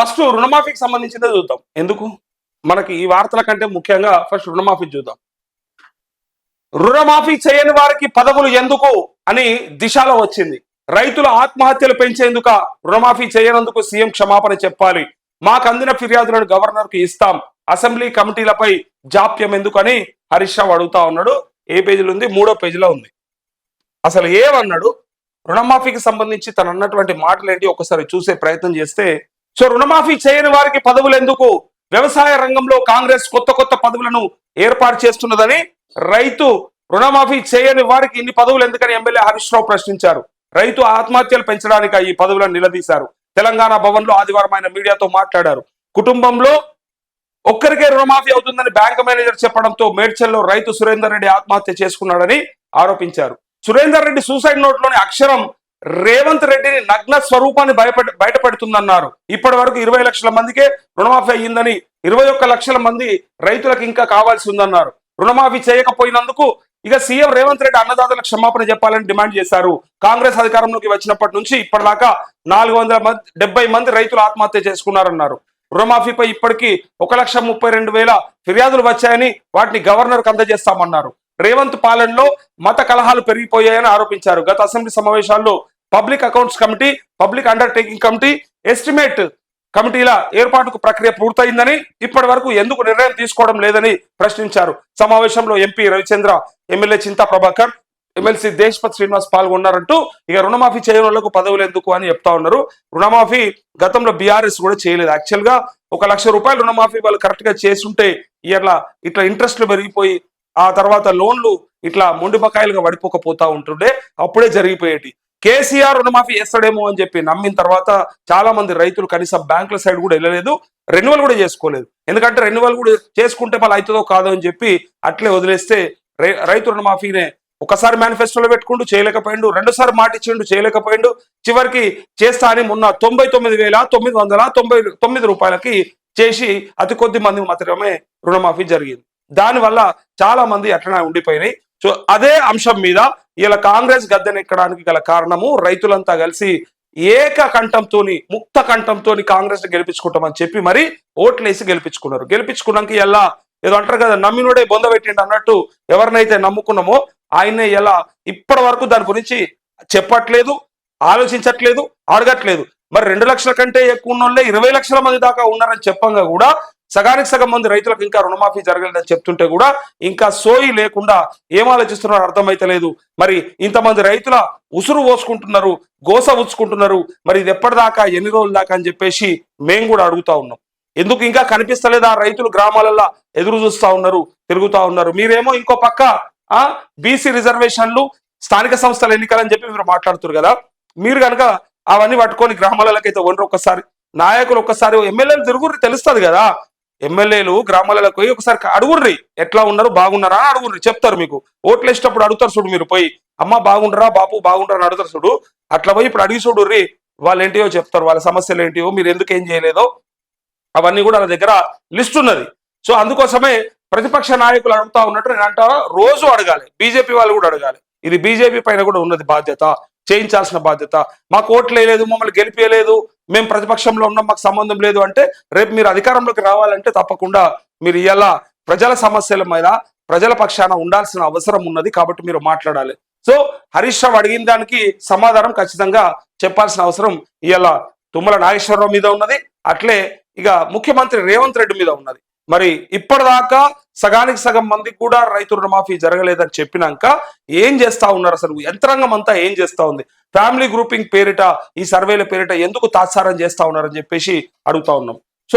First రుణమాఫీకి సంబంధించిందే చూద్దాం. ఎందుకు? మనకి ఈ వార్తల కంటే ముఖ్యంగా ఫస్ట్ రుణమాఫీ చూద్దాం. రుణమాఫీ చేయని వారికి పదవులు ఎందుకు అని దిశలో వచ్చింది. రైతుల ఆత్మహత్యలు పెంచేందుక రుణమాఫీ చేయనందుకు సీఎం క్షమాపణ చెప్పాలి. మాకు అందిన ఫిర్యాదులను గవర్నర్కు ఇస్తాం. అసెంబ్లీ కమిటీలపై జాప్యం ఎందుకని హరీష్ రావు అడుగుతా ఉన్నాడు. ఏ పేజీలో ఉంది? మూడో పేజీలో ఉంది. అసలు ఏమన్నాడు? రుణమాఫీకి సంబంధించి తను అన్నటువంటి మాటలు ఏంటి ఒకసారి చూసే ప్రయత్నం చేస్తే సో రుణమాఫీ చేయని వారికి పదవులు ఎందుకు వ్యవసాయ రంగంలో కాంగ్రెస్ కొత్త కొత్త పదవులను ఏర్పాటు చేస్తున్నదని రైతు రుణమాఫీ చేయని వారికి ఇన్ని పదవులు ఎందుకని ఎమ్మెల్యే హరీష్ రావు ప్రశ్నించారు. రైతు ఆత్మహత్యలు పెంచడానికి ఈ పదవులను నిలదీశారు. తెలంగాణ భవన్లో ఆదివారం ఆయన మీడియాతో మాట్లాడారు. కుటుంబంలో ఒక్కరికే రుణమాఫీ అవుతుందని బ్యాంక్ మేనేజర్ చెప్పడంతో మేడ్చల్లో రైతు సురేందర్ రెడ్డి ఆత్మహత్య చేసుకున్నాడని ఆరోపించారు. సురేందర్ రెడ్డి సూసైడ్ నోట్లోని అక్షరం రేవంత్ రెడ్డిని నగ్న స్వరూపాన్ని బయట బయటపెడుతుందన్నారు. ఇప్పటి వరకు ఇరవై లక్షల మందికే రుణమాఫీ అయ్యిందని ఇరవై ఒక్క లక్షల మంది రైతులకు ఇంకా కావాల్సి ఉందన్నారు. రుణమాఫీ చేయకపోయినందుకు ఇక సీఎం రేవంత్ రెడ్డి అన్నదాతలకు క్షమాపణ చెప్పాలని డిమాండ్ చేశారు. కాంగ్రెస్ అధికారంలోకి వచ్చినప్పటి నుంచి ఇప్పటిదాకా నాలుగు వందల మంది డెబ్బై మంది రైతులు ఆత్మహత్య చేసుకున్నారన్నారు. రుణమాఫీపై ఇప్పటికీ ఒక లక్ష ముప్పై రెండు వేల ఫిర్యాదులు వచ్చాయని వాటిని గవర్నర్కు అందజేస్తామన్నారు. రేవంత్ పాలనలో మత కలహాలు పెరిగిపోయాయని ఆరోపించారు. గత అసెంబ్లీ సమావేశాల్లో public accounts committee public undertaking committee estimate కమిటీల ఏర్పాటుకు ప్రక్రియ పూర్తయిందని ఇప్పటి వరకు ఎందుకు నిర్ణయం తీసుకోవడం లేదని ప్రశ్నించారు. సమావేశంలో MP Ravichandra MLA Chinta Prabhakar MLC Deshpathi Srinivas పాల్గొన్నారంటూ ఇక రుణమాఫీ చేయని వాళ్ళకు పదవులు ఎందుకు అని చెప్తా ఉన్నారు. రుణమాఫీ గతంలో బీఆర్ఎస్ కూడా చేయలేదు. యాక్చువల్గా ఒక లక్ష రూపాయలు రుణమాఫీ వాళ్ళు కరెక్ట్గా చేస్తుంటే ఇట్లా ఇట్లా ఇంట్రెస్ట్లు పెరిగిపోయి ఆ తర్వాత లోన్లు ఇట్లా మొండిపకాయలుగా పడిపోకపోతా ఉంటుండే అప్పుడే జరిగిపోయేటి. కేసీఆర్ రుణమాఫీ చేస్తాడేమో అని చెప్పి నమ్మిన తర్వాత చాలా మంది రైతులు కనీసం బ్యాంకుల సైడ్ కూడా వెళ్ళలేదు రెన్యువల్ కూడా చేసుకోలేదు. ఎందుకంటే రెన్యువల్ కూడా చేసుకుంటే మళ్ళీ అవుతుందో కాదో అని చెప్పి అట్లే వదిలేస్తే రైతు రుణమాఫీనే ఒకసారి మేనిఫెస్టోలో పెట్టుకుంటూ చేయలేకపోయిండు రెండుసారి మాట ఇచ్చిండు చేయలేకపోయిండు. చివరికి చేస్తా అని మొన్న తొంభై తొమ్మిది వేల తొమ్మిది వందల తొంభై తొమ్మిది రూపాయలకి చేసి అతి కొద్ది మంది మాత్రమే రుణమాఫీ జరిగింది. దానివల్ల చాలా మంది అట్లనే ఉండిపోయినాయి. సో అదే అంశం మీద ఇలా కాంగ్రెస్ గద్దెనెక్కడానికి గల కారణము రైతులంతా కలిసి ఏక కంఠంతోని ముక్త కంఠంతోని కాంగ్రెస్ గెలిపించుకుంటామని చెప్పి మరి ఓట్లేసి గెలిపించుకున్నారు. గెలిపించుకున్నాక ఎలా? ఏదో అంటారు కదా నమ్మినోడే బొంద పెట్టిండు అన్నట్టు ఎవరినైతే నమ్ముకున్నామో ఆయనే ఎలా? ఇప్పటి వరకు దాని గురించి చెప్పట్లేదు ఆలోచించట్లేదు అడగట్లేదు. మరి రెండు లక్షల కంటే ఎక్కువ ఉన్నోళ్ళే ఇరవై లక్షల మంది దాకా ఉన్నారని చెప్పంగా కూడా సగానికి సగం మంది రైతులకు ఇంకా రుణమాఫీ జరగలేదని చెప్తుంటే కూడా ఇంకా సోయి లేకుండా ఏం ఆలోచిస్తున్నారో అర్థమైతలేదు మరి ఇంతమంది రైతుల ఉసురు పోసుకుంటున్నారు గోస ఉచ్చుకుంటున్నారు మరి ఇది ఎప్పటిదాకా ఎన్ని రోజుల దాకా అని చెప్పేసి మేము కూడా అడుగుతా ఉన్నాం. ఎందుకు ఇంకా కనిపిస్తలేదు? ఆ రైతులు గ్రామాలలో ఎదురు చూస్తా ఉన్నారు తిరుగుతా ఉన్నారు. మీరేమో ఇంకో పక్క ఆ బీసీ రిజర్వేషన్లు స్థానిక సంస్థల ఎన్నికలని చెప్పి మీరు మాట్లాడుతున్నారు కదా. మీరు కనుక అవన్నీ పట్టుకొని గ్రామాలకైతే వండరు ఒక్కసారి నాయకులు ఒక్కసారి ఎమ్మెల్యేలు తిరుగురు తెలుస్తుంది కదా. ఎమ్మెల్యేలు గ్రామాలకు పోయి ఒకసారి అడుగుర్రి. ఎట్లా ఉన్నారు? బాగున్నారా? అడుగుర్రి. చెప్తారు మీకు. ఓట్లు వేసేటప్పుడు అడుగుతారు చూడు మీరు పోయి. అమ్మ బాగుండరా? బాపు బాగుండరా? అని అడుగుతారు చూడు. అట్లా పోయి ఇప్పుడు అడిగి చూడుర్రి. వాళ్ళు ఏంటియో చెప్తారు. వాళ్ళ సమస్యలు ఏంటివో మీరు ఎందుకు ఏం చేయలేదో అవన్నీ కూడా నా దగ్గర లిస్ట్ ఉన్నది. సో అందుకోసమే ప్రతిపక్ష నాయకులు అడుగుతా ఉన్నట్టు నేను అంటా రోజు అడగాలి. బీజేపీ వాళ్ళు కూడా అడగాలి. ఇది బీజేపీ పైన కూడా ఉన్నది బాధ్యత. చేయించాల్సిన బాధ్యత. మాకు ఓట్లు వేయలేదు మమ్మల్ని గెలిపేయలేదు. మేము ప్రతిపక్షంలో ఉన్నాం మాకు సంబంధం లేదు అంటే రేపు మీరు అధికారంలోకి రావాలంటే తప్పకుండా మీరు ఇలా ప్రజల సమస్యల మీద ప్రజల పక్షాన ఉండాల్సిన అవసరం ఉన్నది కాబట్టి మీరు మాట్లాడాలి. సో హరీష్ రావు అడిగిన దానికి సమాధానం ఖచ్చితంగా చెప్పాల్సిన అవసరం ఇలా తుమ్మల నాగేశ్వరరావు మీద ఉన్నది. అట్లే ఇక ముఖ్యమంత్రి రేవంత్ రెడ్డి మీద ఉన్నది. మరి ఇప్పటిదాకా సగానికి సగం మందికి కూడా రైతు రుణమాఫీ జరగలేదని చెప్పినాక ఏం చేస్తా ఉన్నారు అసలు? యంత్రాంగం అంతా ఏం చేస్తా ఉంది? ఫ్యామిలీ గ్రూపింగ్ పేరిట ఈ సర్వేల పేరిట ఎందుకు తాత్సారం చేస్తా ఉన్నారని చెప్పేసి అడుగుతా ఉన్నాం.